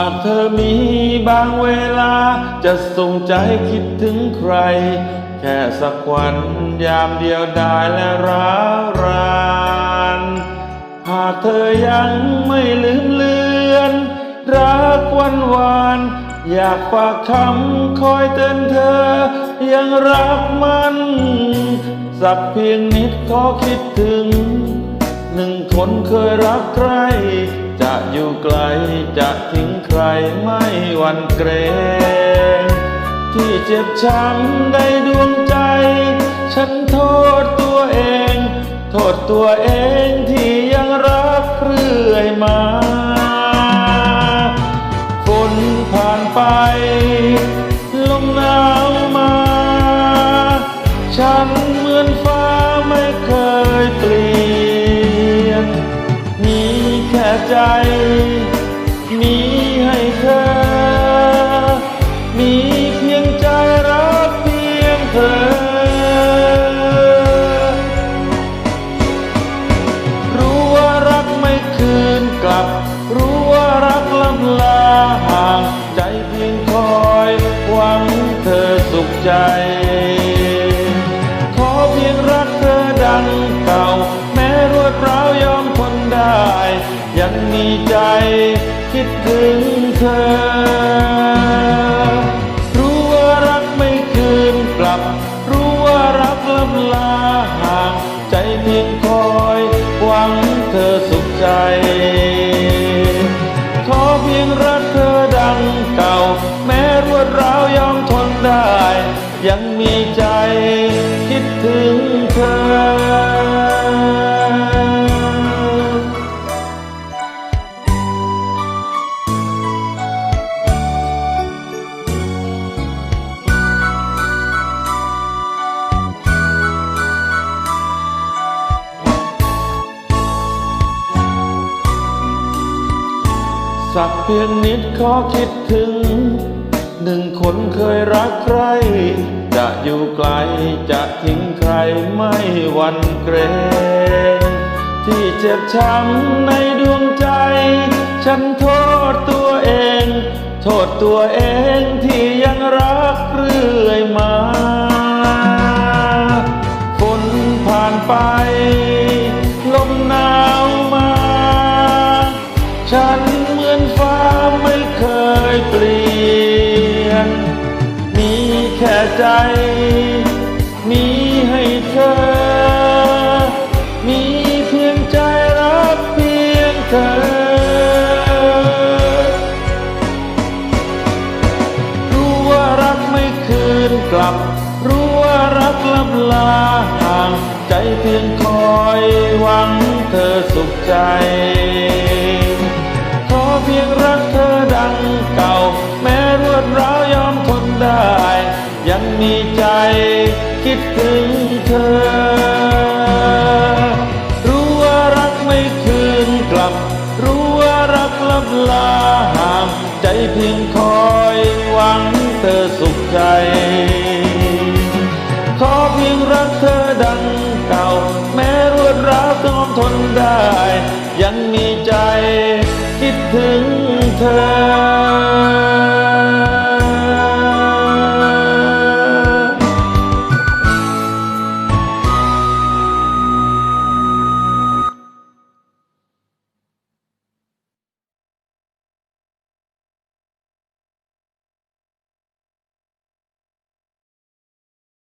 หากเธอมีบางเวลา จะส่งใจคิดถึงใคร แค่สักวันยามเดียวดายและร้าวราน หากเธอยังไม่ลืมเลือน รักวันวานอยากฝากคำคอยเตือนเธอ ยังรักมัน สักเพียงนิดขอคิดถึง หนึ่งคนเคยรักใคร จะอยู่ไกลจะที่ วันเกรงที่เจ็บช้ำในดวงใจ ฉันโทษตัวเอง โทษตัวเองที่ยังรักเรื่อยมาฝนผ่านไป ลมหนาวมา ฉันเหมือนฟ้าไม่เคยเปลี่ยนมีแค่ใจ มี คิดถึงเธอ รู้ว่ารักไม่คืนกลับ รู้ว่ารักลำลาห่าง ใจเพียงคอยหวังเธอสุขใจ ขอเพียงรักเธอดังเก่า แม้รวดร้าวยอมทนได้ ยังมีใจ สักเพียงนิดขอคิดถึง หนึ่งคนเคยรักใคร จะอยู่ไกลจะทิ้งใครไม่วันเกรงที่เจ็บช้ำในดวงใจ ฉันโทษตัวเอง โทษตัวเองที่ยังรักเรื่อยมา ฝนผ่านไป แค่ใจ มีให้เธอ มีเพียงใจรักเพียงเธอ รู้ว่ารักไม่คืนกลับ รู้ว่ารักลับลาห่างใจเพียงคอยหวังเธอสุขใจขอเพียงรักเธอดังเก่า แม้รวดร้าว มีใจคิดถึงเธอ รู้ว่ารักไม่คืนกลับ รู้ว่ารักลับลาห้ามใจเพียงคอยหวังเธอสุขใจ ขอเพียงรักเธอดังเก่า แม้รวดร้าวต้องทนได้ ยังมีใจคิดถึงเธอ